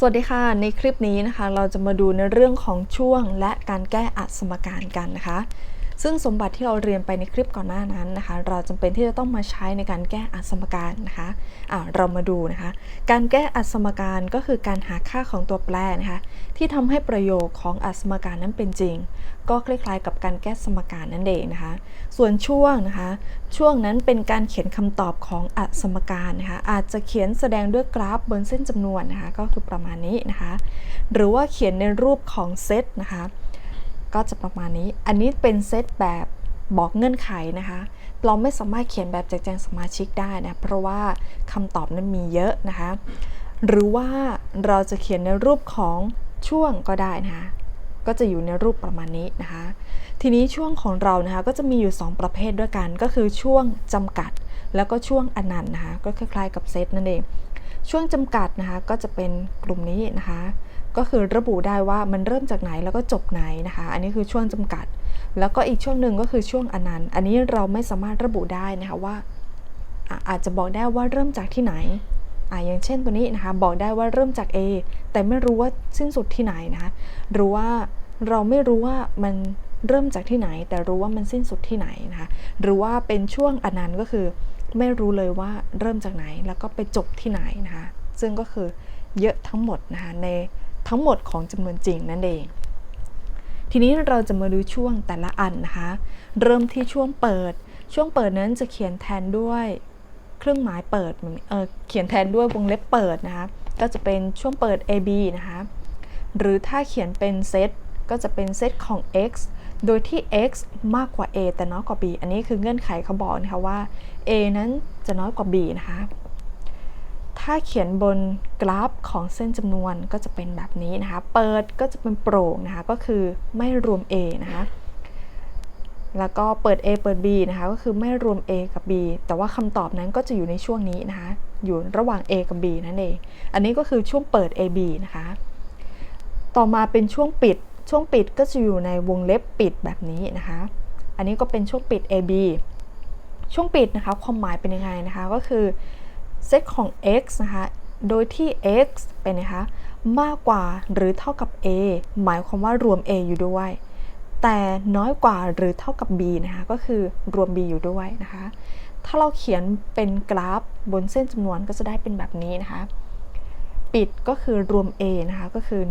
สวัสดีค่ะ ในคลิปนี้นะคะ เราจะมาดูในเรื่องของช่วงและการแก้อัดสมการกันนะคะ ซึ่งสมบัติที่เราเรียนไปในคลิปก่อนหน้านั้นนะคะ เราจำเป็นที่จะต้องมาใช้ในการแก้อัสมการนะคะะเรามาดูนะคะ การแก้อัสมการก็คือการหาค่าของตัวแปรนะคะ ที่ทำให้ประโยคของอัสมการนั้นเป็นจริง ก็คล้ายๆ กับการแก้สมการนั่นเองนะคะ ส่วนช่วงนะคะ ช่วงนั้นเป็นการเขียนคำตอบของอัสมการนะคะ อาจจะเขียนแสดงด้วยกราฟบนเส้นจำนวนนะคะ ก็คือประมาณนี้นะคะ หรือว่าเขียนในรูปของเซตนะคะ ก็จะประมาณนี้ อันนี้เป็นเซตแบบบอกเงื่อนไขนะคะ เราไม่สามารถเขียนแบบแจกแจงสมาชิกได้นะ เพราะว่าคำตอบนั้นมีเยอะนะคะ หรือว่าเราจะเขียนในรูปของช่วงก็ได้นะคะ ก็จะอยู่ในรูปประมาณนี้นะคะ ทีนี้ช่วงของเรานะคะก็จะมีอยู่ 2 ประเภทด้วยกัน ก็คือช่วงจำกัด แล้วก็ช่วงอนันต์นะคะ ก็คล้ายๆกับเซตนั่นเอง ช่วงจำกัดนะคะก็จะเป็นกลุ่มนี้นะคะ ก็คือระบุได้ว่ามันเริ่มจากไหนแล้วก็จบไหนนะคะ อันนี้คือช่วงจำกัด แล้วก็อีกช่วงหนึ่งก็คือช่วงอนันต์ อันนี้เราไม่สามารถระบุได้นะคะว่าอาจจะบอกได้ว่าเริ่มจากที่ไหนอ่าอย่างเช่นตัวนี้นะคะ บอกได้ว่าเริ่มจาก A แต่ไม่รู้ว่าสิ้นสุดที่ไหนนะคะหรือว่าเราไม่รู้ว่ามันเริ่มจากที่ไหน แต่รู้ว่ามันสิ้นสุดที่ไหนนะคะหรือว่าเป็นช่วงอนันต์ก็คือ ไม่รู้เลยว่าเริ่มจากไหน แล้วก็ไปจบที่ไหนนะคะซึ่งก็คือเยอะทั้งหมดนะคะใน ทั้งหมดของจำนวนจริงนั่นเอง ทีนี้เราจะมาดูช่วงแต่ละอันนะคะ เริ่มที่ช่วงเปิด ช่วงเปิดนั้นจะเขียนแทนด้วยเครื่องหมายเปิดเเขียนแทนด้วยวงเล็บเปิดนะคะ ก็จะเป็นช่วงเปิด AB นะคะ หรือถ้าเขียนเป็นเซตก็จะเป็นเซตของ x โดยที่ x มากกว่า a แต่น้อยกว่า b อันนี้คือเงื่อนไขเขาบอกนะคะว่า a นั้นจะน้อยกว่า b นะคะ ถ้าเขียนบนกราฟของเส้นจำนวนก็จะเป็นแบบนี้นะคะ เปิดก็จะเป็นโปร่งนะคะ ก็คือไม่รวม A นะคะ แล้วก็เปิด A เปิด B นะคะ ก็คือไม่รวม A กับ B แต่ว่าคำตอบนั้นก็จะอยู่ในช่วงนี้นะคะ อยู่ระหว่าง A กับ B นั่นเอง อันนี้ก็คือช่วงเปิด AB นะคะ ต่อมาเป็นช่วงปิด ช่วงปิดก็จะอยู่ในวงเล็บปิดแบบนี้นะคะ อันนี้ก็เป็นช่วงปิด AB ช่วงปิดนะคะ ความหมายเป็นยังไงนะคะ ก็คือ เซตของ x นะคะ โดยที่ x เป็นนะคะมากกว่าหรือเท่ากับ a หมายความว่ารวม a อยู่ด้วย แต่น้อยกว่าหรือเท่ากับ b นะคะ ก็คือรวม b อยู่ด้วยนะคะ ถ้าเราเขียนเป็นกราฟบนเส้นจำนวนก็จะได้เป็นแบบนี้นะคะ ปิดก็คือรวม a นะคะ ก็คือ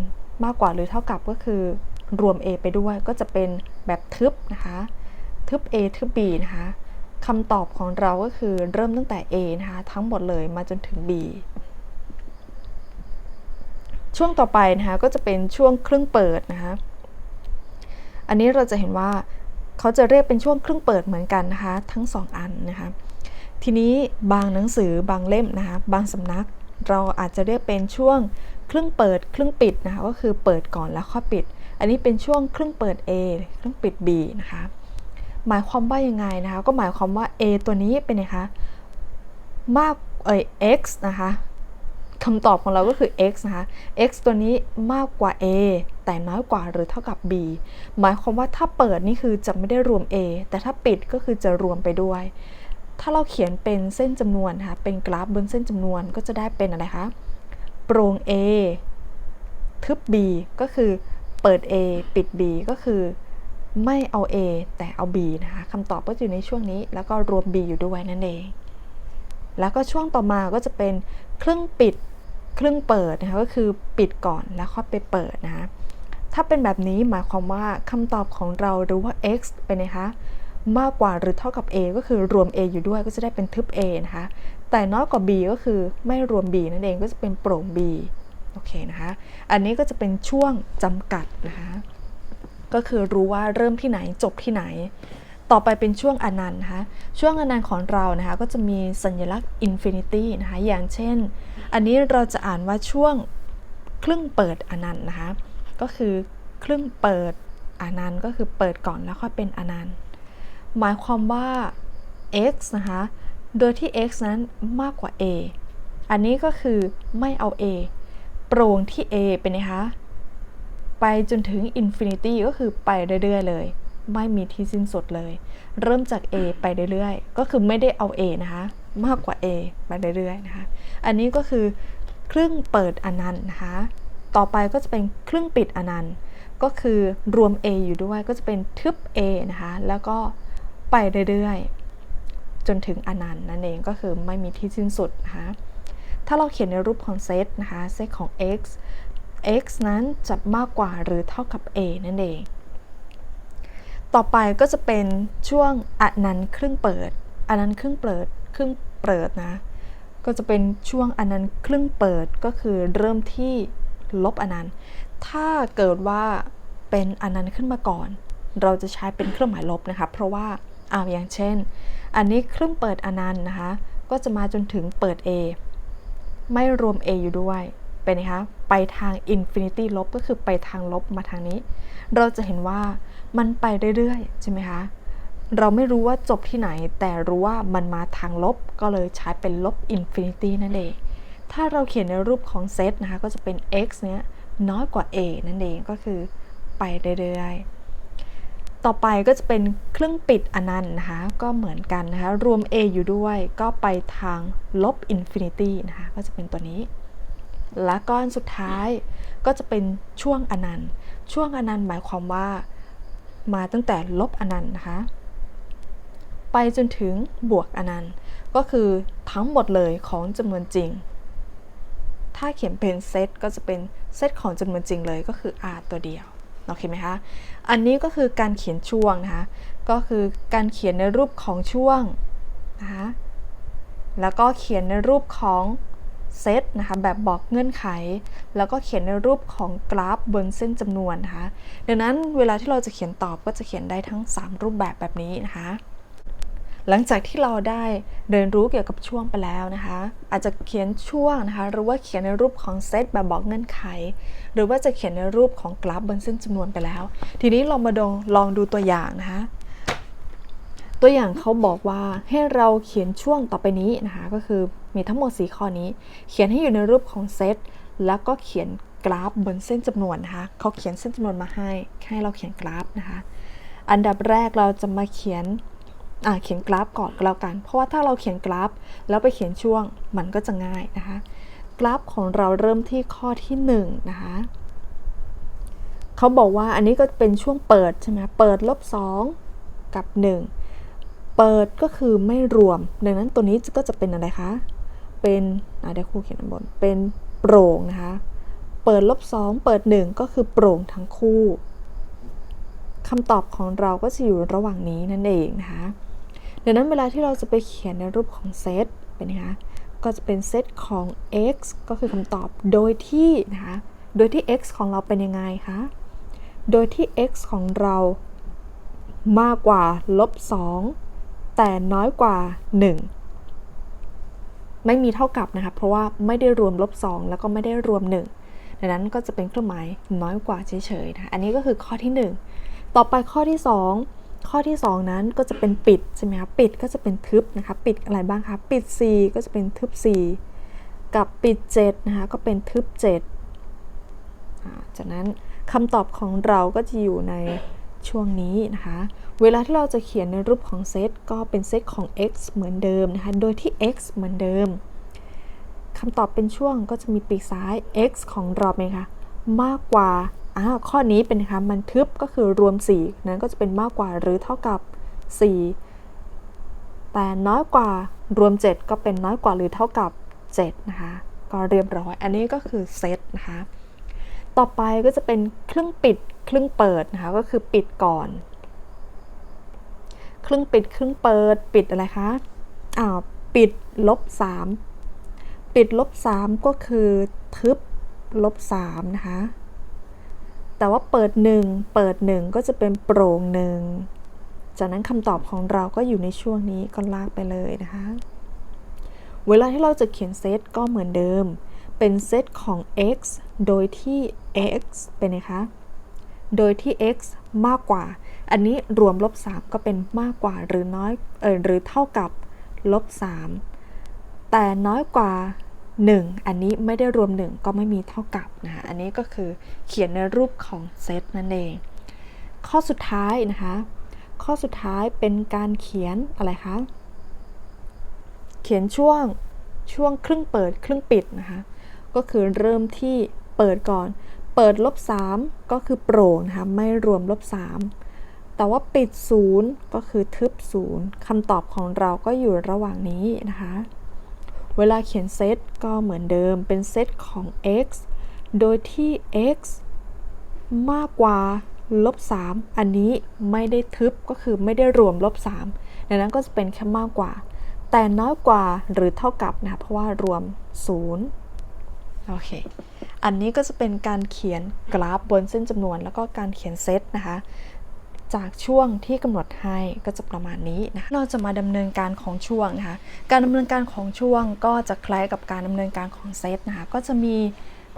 มากกว่าหรือเท่ากับก็คือรวม a ไปด้วย ก็จะเป็นแบบทึบนะคะ ทึบ a ทึบ b นะคะ คำตอบของเราก็คือเริ่มตั้งแต่ A นะคะทั้งหมดเลยมาจนถึง B ช่วงต่อไปนะคะก็จะเป็นช่วงครึ่งเปิดนะคะ อันนี้เราจะเห็นว่าเขาจะเรียกเป็นช่วงครึ่งเปิดเหมือนกันนะคะ ทั้ง 2 อันนะคะ ทีนี้บางหนังสือบางเล่มนะคะ บางสำนักเราอาจจะเรียกเป็นช่วงครึ่งเปิด ครึ่งปิดนะคะ ก็คือเปิดก่อนแล้วค่อยปิด อันนี้เป็นช่วงครึ่งเปิด A ครึ่งปิด B นะคะ หมายความว่ายังไงนะคะ ก็หมายความว่า a ตัวนี้เป็นไงคะมากเอ่ย x นะคะคำตอบของเราก็คือ x นะคะ x ตัวนี้มากกว่า a แต่น้อยกว่าหรือเท่ากับ b หมายความว่าถ้าเปิดนี่คือจะไม่ได้รวม a แต่ถ้าปิดก็คือจะรวมไปด้วย ถ้าเราเขียนเป็นเส้นจำนวนนะคะเป็นกราฟบนเส้นจำนวนก็จะได้เป็นอะไรคะ โปร่ง a ทึบ b ก็คือเปิด a ปิด b ก็คือ ไม่เอา A แต่เอา B นะคะคำตอบก็อยู่ในช่วงนี้ แล้วก็รวม B อยู่ด้วยนั่นเอง แล้วก็ช่วงต่อมาก็จะเป็นครึ่งปิดครึ่งเปิดนะคะก็คือปิดก่อนแล้วค่อยไปเปิดนะคะถ้าเป็นแบบนี้หมายความว่าคำตอบของเราหรือว่า x เป็นนะคะมากกว่าหรือเท่ากับ a ก็คือรวม a อยู่ด้วยก็จะได้เป็นทึบ a นะคะ แต่น้อยกว่า b ก็คือไม่รวม b นั่นเองก็จะเป็นโปร่ง b โอเคนะคะ อันนี้ก็จะเป็นช่วงจำกัดนะคะ ก็คือรู้ว่าเริ่มที่ไหนจบที่ไหน ต่อไปเป็นช่วงอนันต์นะคะช่วงอนันต์ของเรานะคะก็จะมีสัญลักษณ์อินฟินิตี้นะคะอย่างเช่น อันนี้เราจะอ่านว่าช่วงครึ่งเปิดอนันต์นะคะก็คือครึ่งเปิดอนันต์ก็คือเปิดก่อนแล้วค่อยเป็นอนันต์หมายความว่า x นะคะโดยที่ x นั้นมากกว่า a อันนี้ก็คือไม่เอา a โปร่งที่ a เป็นไงคะ ไปจนถึงอินฟินิตี้ก็คือไปเรื่อยๆเลย ไม่มีที่สิ้นสุดเลย เริ่มจาก A ไปเรื่อยๆ ก็คือไม่ได้เอา A นะคะ มากกว่า A ไปเรื่อยๆนะคะ อันนี้ก็คือครึ่งเปิดอนันต์นะคะ ต่อไปก็จะเป็นครึ่งปิดอนันต์ ก็คือรวม A อยู่ด้วยก็จะเป็นทึบ A นะคะ แล้วก็ไปเรื่อยๆ จนถึงอนันต์นั่นเองก็คือไม่มีที่สิ้นสุดนะคะ ถ้าเราเขียนในรูปของเซตนะคะ เซตของ x x นั้นจะมากกว่าหรือเท่ากับ a นั่นเอง ต่อไปก็จะเป็นช่วงอนันต์ครึ่งเปิดอนันต์ครึ่งเปิด ครึ่งเปิดนะ ก็จะเป็นช่วงอนันต์ครึ่งเปิดก็คือเริ่มที่ลบอนันต์ถ้าเกิดว่าเป็นอนันต์ขึ้นมาก่อน เราจะใช้เป็นเครื่องหมายลบนะคะ เพราะว่าอ้าวอย่างเช่น อันนี้ครึ่งเปิดอนันต์นะคะ ก็จะมาจนถึงเปิด a ไม่รวม a อยู่ด้วย เป็นะคะไปทาง infinity ลบก็คือไปทางลบมาทางนี้ เราจะเห็นว่ามันไปเรื่อยๆ ใช่ไหมคะ เราไม่รู้ว่าจบที่ไหน แต่รู้ว่ามันมาทางลบก็เลยใช้เป็นลบ infinity นั่นเอง ถ้าเราเขียนในรูปของเซตนะคะ ก็จะเป็น x เนี้ยน้อยกว่า a นั่นเองก็คือไปเรื่อยๆ ต่อไปก็จะเป็นเครื่องปิดอนันต์นะคะ ก็เหมือนกันนะคะ รวม a อยู่ด้วย ก็ไปทางลบ infinity นะคะ ก็จะเป็นตัวนี้ และก้อนสุดท้ายก็จะเป็นช่วงอนันต์ ช่วงอนันต์หมายความว่ามาตั้งแต่ลบอนันต์นะคะ ไปจนถึงบวกอนันต์ ก็คือทั้งหมดเลยของจำนวนจริง ถ้าเขียนเป็นเซตก็จะเป็นเซตของจำนวนจริงเลยก็คือ r ตัวเดียวโอเคไหมคะ อันนี้ก็คือการเขียนช่วงนะคะ ก็คือการเขียนในรูปของช่วงนะคะ แล้วก็เขียนในรูปของ เซตนะคะแบบบอกเงื่อนไข แล้วก็เขียนในรูปของกราฟบนเส้นจำนวนนะคะดังนั้นเวลาที่เราจะเขียนตอบก็จะเขียนได้ทั้ง 3 รูปแบบแบบนี้นะคะหลังจากที่เราได้เรียนรู้เกี่ยวกับช่วงไปแล้วนะคะ อาจจะเขียนช่วงนะคะ หรือว่าเขียนในรูปของเซตแบบบอกเงื่อนไข หรือว่าจะเขียนในรูปของกราฟบนเส้นจำนวนไปแล้ว ทีนี้เรามาดลองดูตัวอย่างนะคะ ตัวอย่างเขาบอกว่าให้เราเขียนช่วงต่อไปนี้นะคะ ก็คือมีทั้งหมด 4 ข้อนี้ เขียนให้อยู่ในรูปของเซตแล้วก็เขียนกราฟบนเส้นจำนวนนะคะเขาเขียนเส้นจำนวนมาให้ให้เราเขียนกราฟนะคะ อันดับแรกเราจะมาเขียนอ่าเขียนกราฟก่อนก็แล้วกัน เพราะว่าถ้าเราเขียนกราฟ แล้วไปเขียนช่วงมันก็จะง่ายนะคะ กราฟของเราเริ่มที่ข้อที่1นะคะเขาบอกว่าอันนี้ก็เป็นช่วงเปิดใช่ไหมเปิดลบ2กับ 1 เปิดก็คือไม่รวม ดังนั้นตัวนี้ก็จะเป็นอะไรคะ เป็นอ่าเดี๋ยวครูเขียนบน เป็นโปร่งนะคะ เปิดลบ2เปิด 1 ก็คือโปร่งทั้งคู่คำตอบของเราก็จะอยู่ระหว่างนี้นั่นเองนะคะ ดังนั้นเวลาที่เราจะไปเขียนในรูปของเซตเป็นไงคะ ก็จะเป็นเซตของ x ก็คือคำตอบ โดยที่นะคะ โดยที่ x ของเราเป็นยังไงคะ โดยที่ x ของเรามากกว่าลบ2 แต่น้อยกว่า 1 ไม่มีเท่ากับนะคะเพราะว่าไม่ได้รวมลบ 2 แล้วก็ไม่ได้รวม 1 ดังนั้นก็จะเป็นเครื่องหมายน้อยกว่าเฉยๆนะอันนี้ก็คือข้อที่ 1 ต่อไปข้อที่ 2 ข้อที่ 2 นั้นก็จะเป็นปิดใช่ไหมคะปิดก็จะเป็นทึบนะคะปิดอะไรบ้างคะปิด 4 ก็จะเป็นทึบ 4 กับปิด7นะคะก็เป็นทึบ7จากนั้นคำตอบของเราก็จะอยู่ใน ช่วงนี้นะคะ เวลาที่เราจะเขียนในรูปของเซตก็เป็นเซตของ x เหมือนเดิมนะคะ โดยที่ x เหมือนเดิมคำตอบเป็นช่วงก็จะมีปีกซ้าย x ของเราเป็นคะมากกว่าอ่าข้อนี้เป็นคะมันทึบก็คือรวม 4 นั้นก็จะเป็นมากกว่าหรือเท่ากับ 4 แต่น้อยกว่ารวม 7 ก็เป็นน้อยกว่าหรือเท่ากับ 7 นะคะ ก็เรียบร้อย อันนี้ก็คือเซตนะคะ ต่อไปก็จะเป็นเครื่องปิดเครื่องเปิดนะคะก็คือปิดก่อนเครื่องปิดเครื่องเปิดปิดอะไรคะอ้าปิดลบ3ปิดลบ3ก็คือทึบลบ3นะคะแต่ว่าเปิด 1 เปิด 1 ก็จะเป็นโปร่งหนึ่งจากนั้นคำตอบของเราก็อยู่ในช่วงนี้ก็ลากไปเลยนะคะ เวลาที่เราจะเขียนเซตก็เหมือนเดิม เป็นเซตของ x โดยที่ x เป็นไงคะ โดยที่ x มากกว่า อันนี้รวมลบ 3 ก็เป็นมากกว่าหรือน้อยเออหรือเท่ากับลบ 3 แต่น้อยกว่า 1 อันนี้ไม่ได้รวม 1 ก็ไม่มีเท่ากับนะคะอันนี้ก็คือเขียนในรูปของเซตนั่นเอง ข้อสุดท้ายนะคะ ข้อสุดท้ายเป็นการเขียนอะไรคะ เขียนช่วงช่วงครึ่งเปิดครึ่งปิดนะคะ ก็คือเริ่มที่เปิดก่อน เปิดลบ 3 ก็คือโปร่งนะคะไม่รวมลบ 3 แต่ว่าปิด 0 ก็คือทึบ 0คำตอบของเราก็อยู่ระหว่างนี้นะคะ เวลาเขียนเซตก็เหมือนเดิมเป็นเซตของ x โดยที่ x มากกว่าลบ 3 อันนี้ไม่ได้ทึบก็คือไม่ได้รวมลบ 3 ดังนั้นก็จะเป็นแค่มากกว่า แต่น้อยกว่าหรือเท่ากับนะเพราะว่ารวม 0 โอเค อันนี้ก็จะเป็นการเขียนกราฟบนเส้นจำนวน แล้วก็การเขียนเซตนะคะ จากช่วงที่กำหนดให้ก็จะประมาณนี้นะเราจะมาดำเนินการของช่วงนะคะ การดำเนินการของช่วงก็จะคล้ายกับการดำเนินการของเซตนะคะ ก็จะมี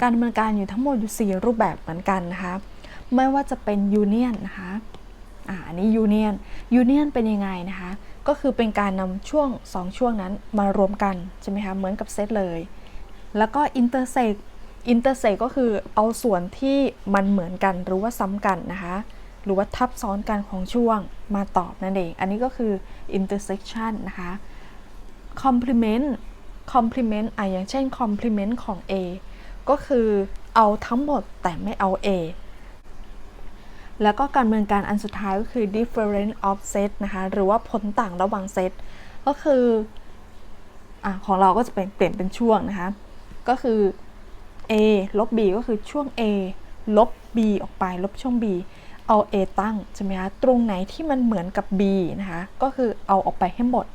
การดำเนินการอยู่ทั้งหมดอยู่ 4 รูปแบบเหมือนกันนะคะ ไม่ว่าจะเป็นยูเนียนนะคะอ่าอันนี้ยูเนียนยูเนียนเป็นยังไงนะคะ ก็คือเป็นการนำช่วง 2 ช่วงนั้นมารวมกันใช่ไหมคะ เหมือนกับเซตเลย แล้วก็อินเตอร์เซกอินเตอร์เซกก็คือเอาส่วนที่มันเหมือนกันหรือว่าซ้ำกันนะคะหรือว่าทับซ้อนกันของช่วงมาตอบนั่นเอง อันนี้ก็คือ intersection นะคะ complement complement อะอย่างเช่น complement ของ A ก็คือเอาทั้งหมดแต่ไม่เอา A แล้วก็การดำเนินการอันสุดท้ายก็คือ difference of set นะคะ หรือว่าผลต่างระหว่างเซต ก็คืออะของเราก็จะเป็นเปลี่ยนเป็นช่วงนะคะ ก็คือ a ลบ b ก็คือช่วง a ลบ b ออกไป ลบช่วง b เอา a ตั้งใช่ไหมคะตรงไหนที่มันเหมือนกับ b นะคะก็คือเอาออกไปให้หมด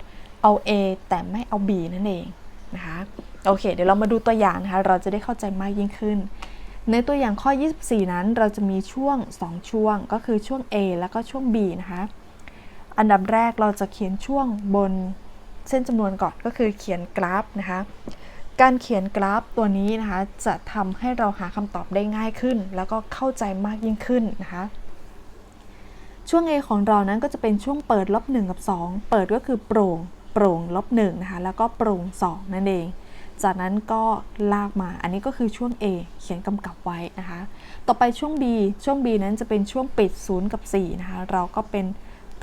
เอา a แต่ไม่เอา b นั่นเองนะคะโอเค เดี๋ยวเรามาดูตัวอย่างนะคะ เราจะได้เข้าใจมากยิ่งขึ้น ในตัวอย่างข้อ 24 นั้น เราจะมีช่วง 2 ช่วง ก็คือช่วง A แล้วก็ช่วง B นะคะ อันดับแรกเราจะเขียนช่วงบนเส้นจำนวนก่อน ก็คือเขียนกราฟนะคะ การเขียนกราฟตัวนี้นะคะ จะทำให้เราหาคำตอบได้ง่ายขึ้น แล้วก็เข้าใจมากยิ่งขึ้นนะคะช่วง A ของเรานั้นก็จะเป็นช่วงเปิดลบ1กับ 2 เปิดก็คือโปร่งโปร่งลบ1นะคะแล้วก็โปร่ง 2 นั่นเอง จากนั้นก็ลากมาอันนี้ก็คือช่วง A เขียนกำกับไว้นะคะ ต่อไปช่วง B ช่วง B นั้นจะเป็นช่วงปิด 0 กับ 4 นะคะ เราก็เป็น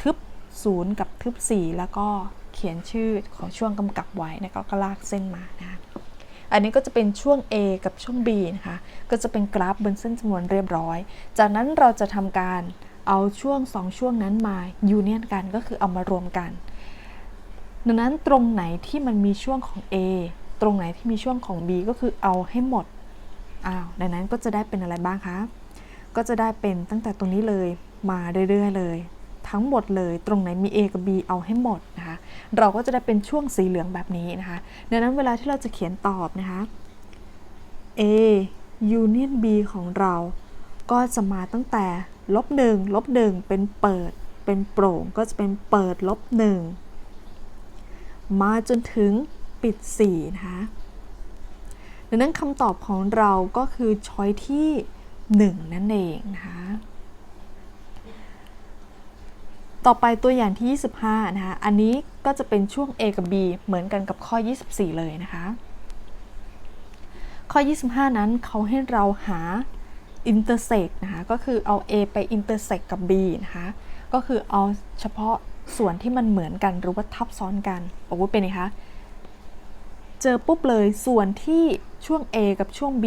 ทึบ 0 กับทึบ 4 แล้วก็เขียนชื่อของช่วงกำกับไว้นะก็ลากเส้นมานะคะ อันนี้ก็จะเป็นช่วง A กับช่วง B นะคะ ก็จะเป็นกราฟบนเส้นจำนวนเรียบร้อย จากนั้นเราจะทำการเอาช่วง 2 ช่วงนั้นมายูเนียนกันก็คือเอามารวมกัน ดังนั้นตรงไหนที่มันมีช่วงของ A ตรงไหนที่มีช่วงของ B ก็คือเอาให้หมด อ้าว ดังนั้นก็จะได้เป็นอะไรบ้างคะ ก็จะได้เป็นตั้งแต่ตรงนี้เลยมาเรื่อยๆเลย ทั้งหมดเลยตรงไหนมี A กับ B เอาให้หมดนะคะ เราก็จะได้เป็นช่วงสีเหลืองแบบนี้นะคะ ดังนั้นเวลาที่เราจะเขียนตอบนะคะ A union B ของเราก็จะมาตั้งแต่ลบหนึ่งลบหนึ่งเป็นเปิด เป็นโปร่งก็จะเป็นเปิดลบหนึ่งมาจนถึงปิด4นะคะดังนั้นคำตอบของเราก็คือช้อยที่ 1 นั่นเองนะคะ ต่อไปตัวอย่างที่ 25 นะคะ อันนี้ก็จะเป็นช่วง A กับ B เหมือนกันกับข้อ 24 เลยนะคะ ข้อ 25 นั้นเขาให้เราหา intersect นะคะ ก็คือเอา A ไป intersect กับ B นะคะ ก็คือเอาเฉพาะส่วนที่มันเหมือนกันหรือว่าทับซ้อนกันบอกว่าเป็นไงคะ เจอปุ๊บเลยส่วนที่ช่วง A กับช่วง B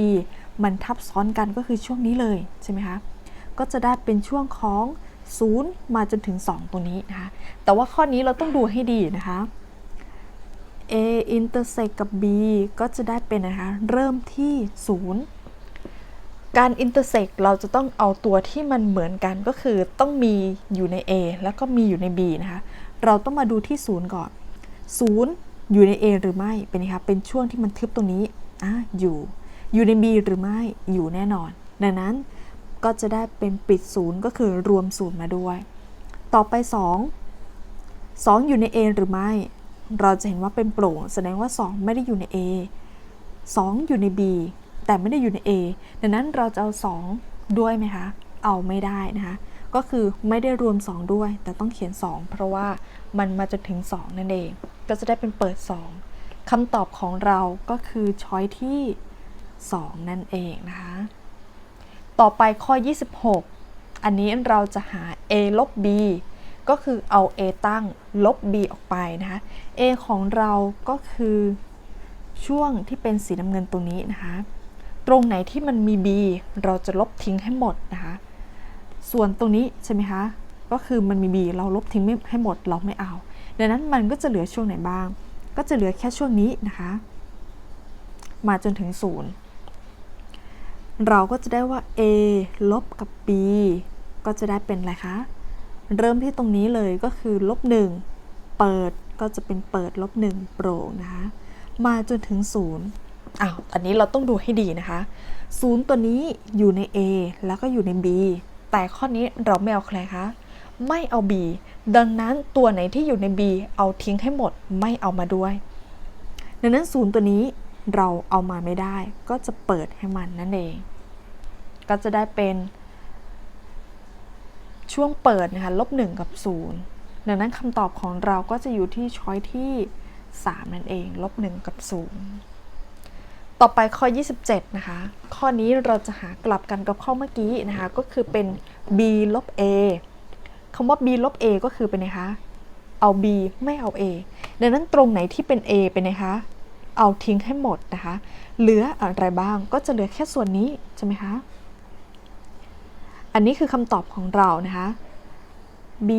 มันทับซ้อนกันก็คือช่วงนี้เลยใช่ไหมคะ ก็จะได้เป็นช่วงของ 0 มาจนถึง 2ตรงนี้นะคะ แต่ว่าข้อนี้เราต้องดูให้ดีนะคะ A intersect กับ B ก็จะได้เป็นนะคะ เริ่มที่ 0 การ intersect เราจะต้องเอาตัวที่มันเหมือนกันก็คือต้องมีอยู่ใน A แล้วก็มีอยู่ใน B นะคะ เราต้องมาดูที่ 0 ก่อน 0 อยู่ใน A หรือไม่ เป็นไงคะเป็นช่วงที่มันทึบตรงนี้อะอยู่ อยู่ใน B หรือไม่ อยู่แน่นอน ดังนั้น ก็จะได้เป็นปิด0ก็คือรวม0มาด้วย ต่อไป 2 2 อยู่ใน A หรือไม่ เราจะเห็นว่าเป็นโปร่ง แสดงว่า 2 ไม่ได้อยู่ใน A 2 อยู่ใน B แต่ไม่ได้อยู่ใน A ดังนั้นเราจะเอา 2 ด้วยไหมคะ เอาไม่ได้นะคะ ก็คือไม่ได้รวม 2 ด้วย แต่ต้องเขียน 2 เพราะว่ามันมาจนถึง 2 นั่นเอง ก็จะได้เป็นเปิด 2คำตอบของเราก็คือช้อยที่ 2 นั่นเองนะคะ ต่อไปข้อ 26 อันนี้เราจะหา a ลบ b ก็คือเอา a ตั้งลบ b ออกไปนะคะ a ของเราก็คือช่วงที่เป็นสีน้ำเงินตรงนี้นะคะ ตรงไหนที่มันมี b เราจะลบทิ้งให้หมดนะคะ ส่วนตรงนี้ใช่ไหมคะ ก็คือมันมี b เราลบทิ้งไม่ให้หมดเราไม่เอา ดังนั้นมันก็จะเหลือช่วงไหนบ้าง ก็จะเหลือแค่ช่วงนี้นะคะ มาจนถึง0 เราก็จะได้ว่า a ลบกับ b ก็จะได้เป็นอะไรคะ เริ่มที่ตรงนี้เลยก็คือลบ1เปิดก็จะเป็นเปิดลบ1โปร่งนะคะ มาจนถึง 0อ้าวอันนี้เราต้องดูให้ดีนะคะ 0 ตัวนี้อยู่ใน A แล้วก็อยู่ใน B แต่ข้อนี้เราไม่เอาใครคะ ไม่เอา B ดังนั้นตัวไหนที่อยู่ใน B เอาทิ้งให้หมดไม่เอามาด้วย ดังนั้น 0 ตัวนี้ เราเอามาไม่ได้ ก็จะเปิดให้มันนั่นเอง ก็จะได้เป็น ช่วงเปิดนะคะลบ1กับ 0 ดังนั้นคำตอบของเราก็จะอยู่ที่ช้อยที่ 3 นั่นเองลบ1กับ 0 ต่อไปข้อ 27 นะคะ ข้อนี้เราจะหากลับกันกับข้อเมื่อกี้นะคะ ก็คือเป็น b ลบ a คำว่า b ลบ a ก็คือเป็นไงคะ เอา b ไม่เอา a ดังนั้นตรงไหนที่เป็น a เป็นไงคะ เอาทิ้งให้หมดนะคะ เหลืออะไรบ้างก็จะเหลือแค่ส่วนนี้ใช่ไหมคะ อันนี้คือคำตอบของเรานะคะ b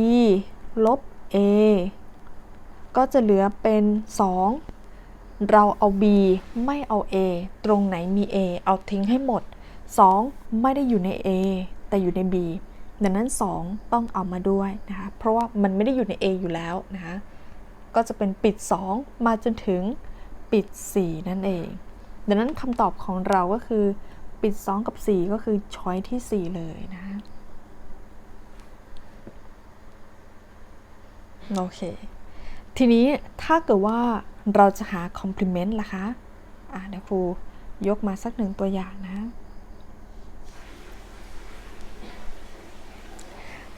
ลบ a ก็จะเหลือเป็น 2 เราเอา b ไม่เอา a ตรงไหนมี a เอาทิ้งให้หมด 2 ไม่ได้อยู่ใน a แต่อยู่ใน b ดังนั้น 2 ต้องเอามาด้วยนะคะ เพราะว่ามันไม่ได้อยู่ใน a อยู่แล้วนะคะ ก็จะเป็นปิด 2 มาจนถึง ปิด 4 นั่นเอง ดังนั้นคำตอบของเราก็คือปิด 2 กับ 4 ก็คือช้อยที่ 4 เลยนะ โอเค ทีนี้ถ้าเกิดว่าเราจะหา complement ล่ะคะ อะเดี๋ยวครูยกมาสักหนึ่งตัวอย่างนะ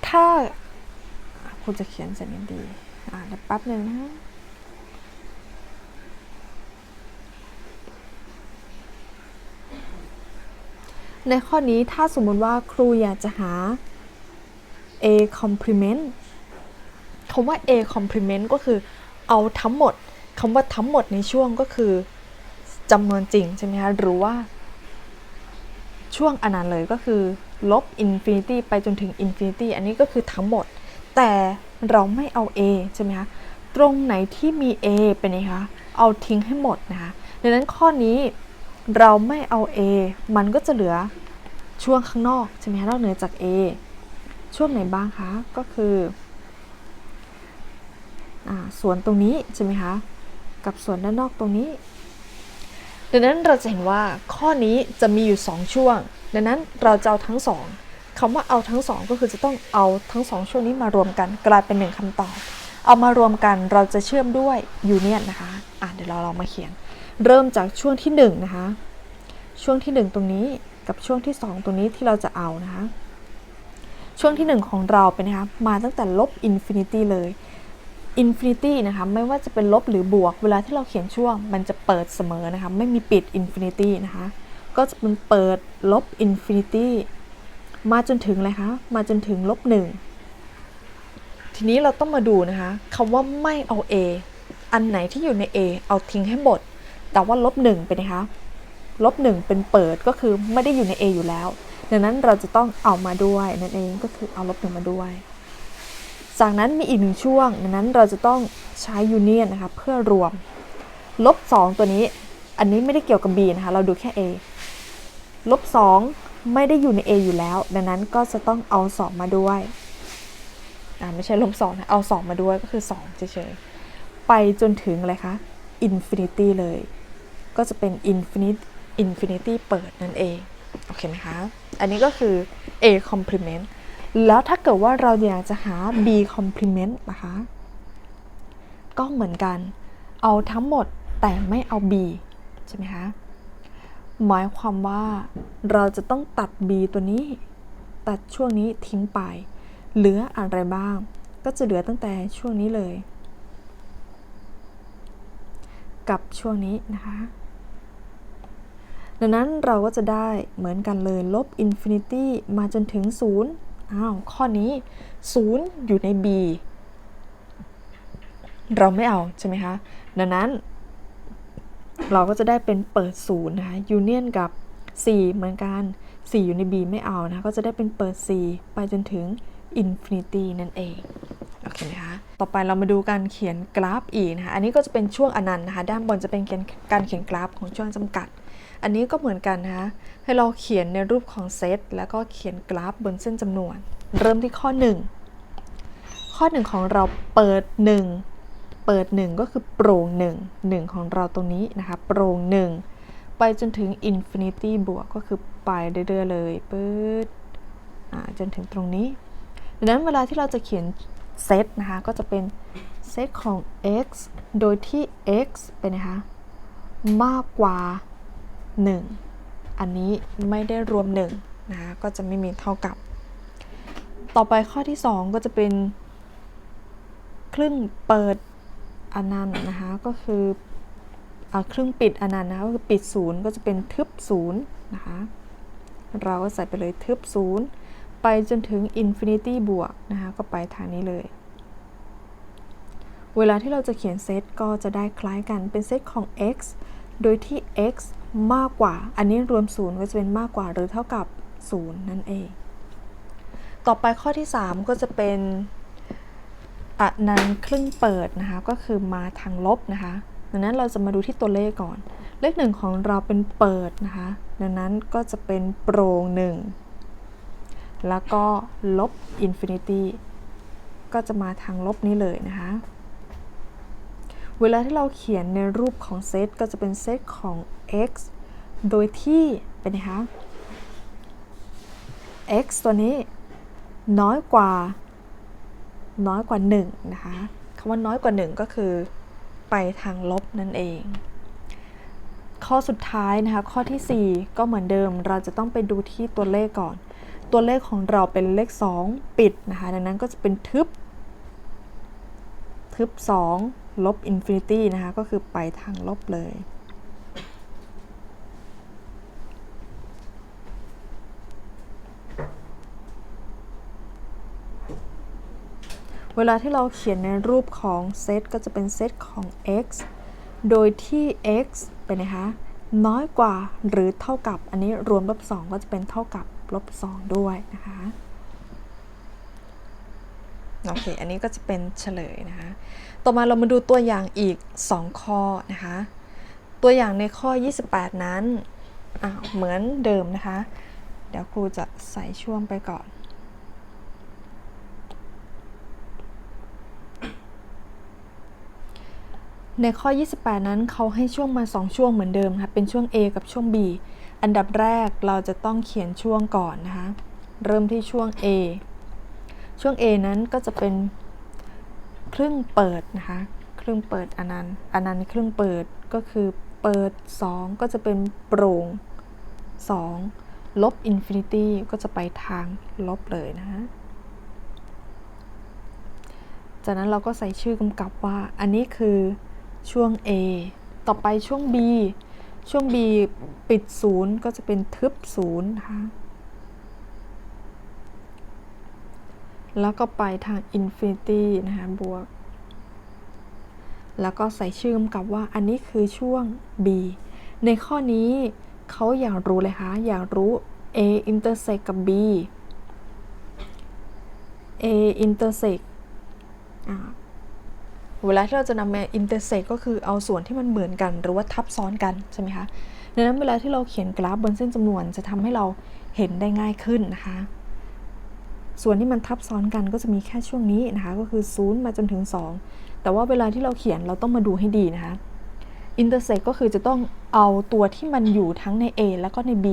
ถ้าครูจะเขียนเสร็จดี อะเดี๋ยวแป๊บหนึ่งนะ ในข้อนี้ถ้าสมมติว่าครูอยากจะหา a complement คำว่า a complement ก็คือเอาทั้งหมดคำว่าทั้งหมดในช่วงก็คือจำนวนจริงใช่ไหมคะหรือว่า ช่วงอนันต์เลยก็คือ ลบ infinity ไปจนถึง infinity อันนี้ก็คือทั้งหมด แต่เราไม่เอา a ใช่ไหมคะตรงไหนที่มี a เป็นไงคะเอาทิ้งให้หมดนะคะดังนั้นข้อนี้ เราไม่เอา a มันก็จะเหลือช่วงข้างนอกใช่ไหมคะนอกเหนือจาก a ช่วงไหนบ้างคะก็คืออส่วนตรงนี้ใช่ไหมคะกับส่วนด้านนอกตรงนี้ ดังนั้นเราจะเห็นว่าข้อนี้จะมีอยู่ 2 ช่วง ดังนั้นเราจะเอาทั้ง 2คำว่าเอาทั้ง 2 ก็คือจะต้องเอาทั้ง 2 ช่วงนี้มารวมกันกลายเป็นหนึ่งคำตอบ เอามารวมกันเราจะเชื่อมด้วยยูเนียนนะคะอะเดี๋ยวเราลองมาเขียน เริ่มจากช่วงที่1นะคะช่วงที่ 1 ตรงนี้กับช่วงที่ 2 ตรงนี้ที่เราจะเอานะคะช่วงที่ 1 ของเราเป็นนะคะมาตั้งแต่ลบอินฟินิตี้เลยอินฟินิตี้นะคะไม่ว่าจะเป็นลบหรือบวก เวลาที่เราเขียนช่วงมันจะเปิดเสมอนะคะไม่มีปิดอินฟินิตี้นะคะก็จะเป็นเปิดลบอินฟินิตี้มาจนถึงอะไรคะมาจนถึงลบหนึ่งทีนี้เราต้องมาดูนะคะคำว่าไม่เอา A อันไหนที่อยู่ใน A เอาทิ้งให้หมด แต่ว่าลบหนึ่งเป็นนะคะลบหนึ่งเป็นเปิดก็คือไม่ได้อยู่ใน A อยู่แล้ว ดังนั้นเราจะต้องเอามาด้วยนั่นเองก็คือเอาลบหนึ่งมาด้วย จากนั้นมีอีกหนึ่งช่วงดังนั้นเราจะต้องใช้ยูเนียนนะคะเพื่อรวม ลบ2ตัวนี้ อันนี้ไม่ได้เกี่ยวกับ b นะคะ เราดูแค่ a ลบ2ไม่ได้อยู่ใน a อยู่แล้ว ดังนั้นก็จะต้องเอา 2 มาด้วยอ่าไม่ใช่ลบ2นะเอา 2 มาด้วยก็คือ2เฉยๆไปจนถึงอะไรคะ infinity เลย ก็จะเป็น infinity infinity เปิดนั่นเอง โอเคไหมคะ อันนี้ก็คือ a complement แล้วถ้าเกิดว่าเราอยากจะหา b complement นะคะ ก็เหมือนกัน เอาทั้งหมดแต่ไม่เอา b ใช่ไหมคะ หมายความว่าเราจะต้องตัด b ตัวนี้ ตัดช่วงนี้ทิ้งไป เหลืออะไรบ้าง ก็จะเหลือตั้งแต่ช่วงนี้เลย กับช่วงนี้นะคะ ดังนั้นเราก็จะได้เหมือนกันเลยลบอินฟินิตี้มาจนถึง 0 อ้าว ข้อนี้ 0 อยู่ใน b เราไม่เอาใช่ไหมคะ ดังนั้น เราก็จะได้เป็นเปิดศูนย์นะคะยูเนียนกับ 4 เหมือนกัน 4 อยู่ใน b ไม่เอานะ ก็จะได้เป็นเปิด 4 ไปจนถึง infinity นั่นเองโอเคไหมคะ ต่อไปเรามาดูการเขียนกราฟอีกนะคะ อันนี้ก็จะเป็นช่วงอนันต์นะคะ ด้านบนจะเป็นการเขียนกราฟของช่วงจำกัด อันนี้ก็เหมือนกันนะคะให้เราเขียนในรูปของเซตแล้วก็เขียนกราฟบนเส้นจำนวน เริ่มที่ข้อ 1 ข้อ 1 ของเราเปิด 1 เปิด 1 ก็คือโปร่ง1 1 ของเราตรงนี้นะคะโปร่ง1 ไปจนถึง infinity บวกก็คือไปเรื่อยๆเลยปื๊ดจนถึงตรงนี้ดังนั้นเวลาที่เราจะเขียนเซตนะคะก็จะเป็นเซตของ x โดยที่ x เป็นนะคะมากกว่า 1 อันนี้ไม่ได้รวม1นะคะก็จะไม่มีเท่ากับ ต่อไปข้อที่ 2 ก็จะเป็น ครึ่งเปิดอนันต์นะคะก็คือเครึ่งปิดอนันต์นะคะก็คือปิดศูนย์ก็จะเป็นทึบศูนย์นะคะเราก็ใส่ไปเลยทึบศูนย์ไปจนถึง infinity บวกนะคะก็ไปทางนี้เลย เวลาที่เราจะเขียนเซตก็จะได้คล้ายกันเป็นเซตของ x โดยที่ x มากกว่า อันนี้รวมศูนย์ก็จะเป็นมากกว่าหรือเท่ากับ0นั่นเอง ต่อไปข้อที่ 3 ก็จะเป็นอนันต์ครึ่งเปิดนะคะ ก็คือมาทางลบนะคะ ดังนั้นเราจะมาดูที่ตัวเลขก่อน เลขหนึ่งของเราเป็นเปิดนะคะ ดังนั้นก็จะเป็นโปร่งหนึ่งแล้วก็ลบอินฟินิตี้ก็จะมาทางลบนี้เลยนะคะ เวลาที่เราเขียนในรูปของเซตก็จะเป็นเซตของ x โดยที่เป็นไงคะ x ตัวนี้น้อยกว่าน้อยกว่า 1 นะคะคำว่าน้อยกว่า 1 ก็คือไปทางลบนั่นเอง ข้อสุดท้ายนะคะ ข้อที่ 4 ก็เหมือนเดิม เราจะต้องไปดูที่ตัวเลขก่อน ตัวเลขของเราเป็นเลข 2 ปิดนะคะ ดังนั้นก็จะเป็นทึบ ทึบ 2 ลบอินฟินิตี้นะคะ ก็คือไปทางลบเลย เวลาที่เราเขียนในรูปของเซตก็จะเป็นเซตของ x โดยที่ x เป็นนะคะน้อยกว่าหรือเท่ากับ อันนี้รวมลบ2ก็จะเป็นเท่ากับลบ2ด้วยนะคะ โอเค อันนี้ก็จะเป็นเฉลยนะคะ ต่อมาเรามาดูตัวอย่างอีก 2 ข้อนะคะ ตัวอย่างในข้อ 28 นั้นเหมือนเดิมนะคะ เดี๋ยวครูจะใส่ช่วงไปก่อนในข้อ 28 นั้นเขาให้ช่วงมา 2 ช่วงเหมือนเดิมค่ะ เป็นช่วง A กับช่วง B อันดับแรกเราจะต้องเขียนช่วงก่อนนะคะ เริ่มที่ช่วง A ช่วง A นั้นก็จะเป็น ครึ่งเปิดนะคะ ครึ่งเปิดอันนั้นต์อนันครึ่งเปิดก็คือเปิด 2 ก็จะเป็นโปร่ง 2 ลบอินฟินิตี้ก็จะไปทางลบเลยนะคะจากนั้นเราก็ใส่ชื่อกำกับว่าอันนี้คือช่วง A ต่อไปช่วง B ช่วง B ปิดศูนย์ก็จะเป็นทึบศูนย์นะคะ แล้วก็ไปทาง Infinity นะคะบวก แล้วก็ใส่ชื่อกำกับว่าอันนี้คือช่วง B ในข้อนี้เขาอยากรู้เลยคะอยากรู้ A intersect กับ B A intersect เวลาที่เราจะนำมา intersect ก็คือเอาส่วนที่มันเหมือนกัน หรือว่าทับซ้อนกันใช่ไหมคะดังนั้นเวลาที่เราเขียนกราฟบนเส้นจำนวนจะทำให้เราเห็นได้ง่ายขึ้นนะคะ ส่วนที่มันทับซ้อนกันก็จะมีแค่ช่วงนี้นะคะ ก็คือ 0 มาจนถึง 2 แต่ว่าเวลาที่เราเขียนเราต้องมาดูให้ดีนะคะ intersect ก็คือจะต้องเอาตัวที่มันอยู่ทั้งใน A แล้วก็ใน B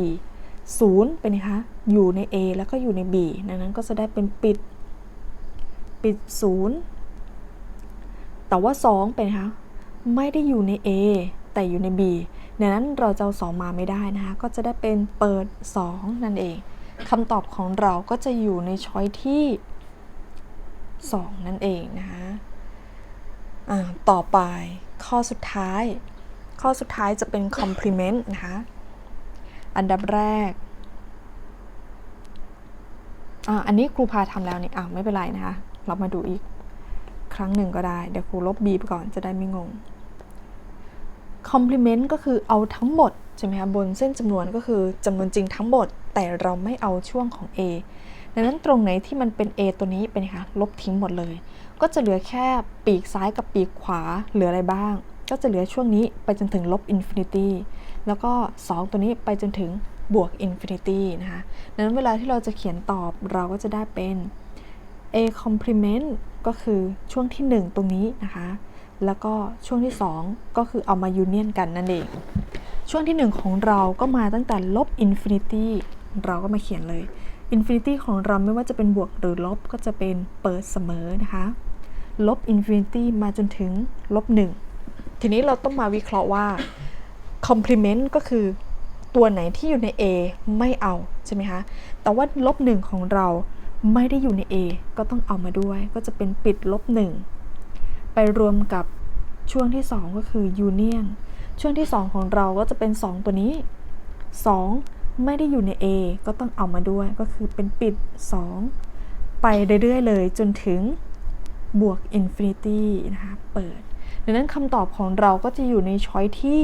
0เป็นนะคะ อยู่ใน A แล้วก็อยู่ใน B ดังนั้นก็จะได้เป็นปิด ปิด 0 แต่ว่า 2 เป็นคะไม่ได้อยู่ใน A แต่อยู่ใน B ดังนั้นเราจะเอา2มาไม่ได้นะคะ ก็จะได้เป็นเปิด 2 นั่นเอง คำตอบของเราก็จะอยู่ในช้อยที่ 2 นั่นเองนะคะต่อไปข้อสุดท้าย ข้อสุดท้ายจะเป็น complement นะคะ อันดับแรกอันนี้ครูพาทำแล้วนี่อ่าไม่เป็นไรนะคะ เรามาดูอีกครั้งหนึ่งก็ได้ เดี๋ยวครูลบ b ไปก่อนจะได้ไม่งง complement ก็คือเอาทั้งหมด ใช่ไหมคะบนเส้นจำนวนก็คือจำนวนจริงทั้งหมด แต่เราไม่เอาช่วงของ a ดังนั้นตรงไหนที่มันเป็น a ตัวนี้เป็นคะลบทิ้งหมดเลย ก็จะเหลือแค่ปีกซ้ายกับปีกขวาเหลืออะไรบ้าง ก็จะเหลือช่วงนี้ไปจนถึงลบอินฟินิตี้แล้วก็ 2 ตัวนี้ไปจนถึงบวกอินฟินิตี้นะคะดังนั้นเวลาที่เราจะเขียนตอบเราก็จะได้เป็น a complement ก็คือช่วงที่ 1 ตรงนี้นะคะ แล้วก็ช่วงที่ 2 ก็คือเอามายูเนียนกันนั่นเอง ช่วงที่ 1 ของเราก็มาตั้งแต่ลบอินฟินิตี้ เราก็มาเขียนเลยอินฟินิตี้ของเราไม่ว่าจะเป็นบวกหรือลบก็จะเป็นเปิดเสมอนะคะ ลบอินฟินิตี้มาจนถึงลบ 1 ทีนี้เราต้องมาวิเคราะห์ว่า complement ก็คือตัวไหนที่อยู่ใน A ไม่เอาใช่ไหมคะ แต่ว่าลบ 1 ของเราไม่ได้อยู่ใน A ก็ต้องเอามาด้วย ก็จะเป็นปิดลบ 1 ไปรวมกับช่วงที่ 2 ก็คือ union ช่วงที่ 2 ของเราก็จะเป็น 2 ตัวนี้ 2 ไม่ได้อยู่ใน A ก็ต้องเอามาด้วยก็คือเป็นปิด 2 ไปเรื่อยๆเลยจนถึงบวก infinity นะคะ เปิด ดังนั้นคำตอบของเราก็จะอยู่ในช้อยที่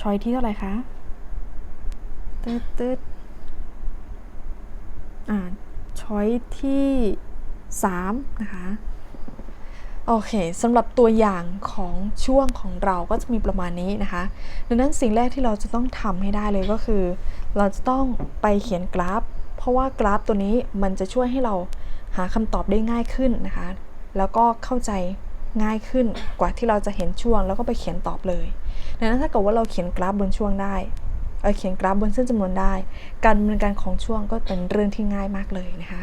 ช้อยที่เท่าไหร่คะตึ๊ดตึ๊ดอ่าช้อยที่ 3 นะคะ โอเคสำหรับตัวอย่างของช่วงของเราก็จะมีประมาณนี้นะคะ ดังนั้นสิ่งแรกที่เราจะต้องทำให้ได้เลยก็คือ เราจะต้องไปเขียนกราฟ เพราะว่ากราฟตัวนี้มันจะช่วยให้เราหาคำตอบได้ง่ายขึ้นนะคะ แล้วก็เข้าใจง่ายขึ้นกว่าที่เราจะเห็นช่วงแล้วก็ไปเขียนตอบเลยดังนั้นถ้าเกิดว่าเราเขียนกราฟบนช่วงได้เเขียนกราฟบนเส้นจำนวนได้ การดำเนินการของช่วงก็เป็นเรื่องที่ง่ายมากเลยนะคะ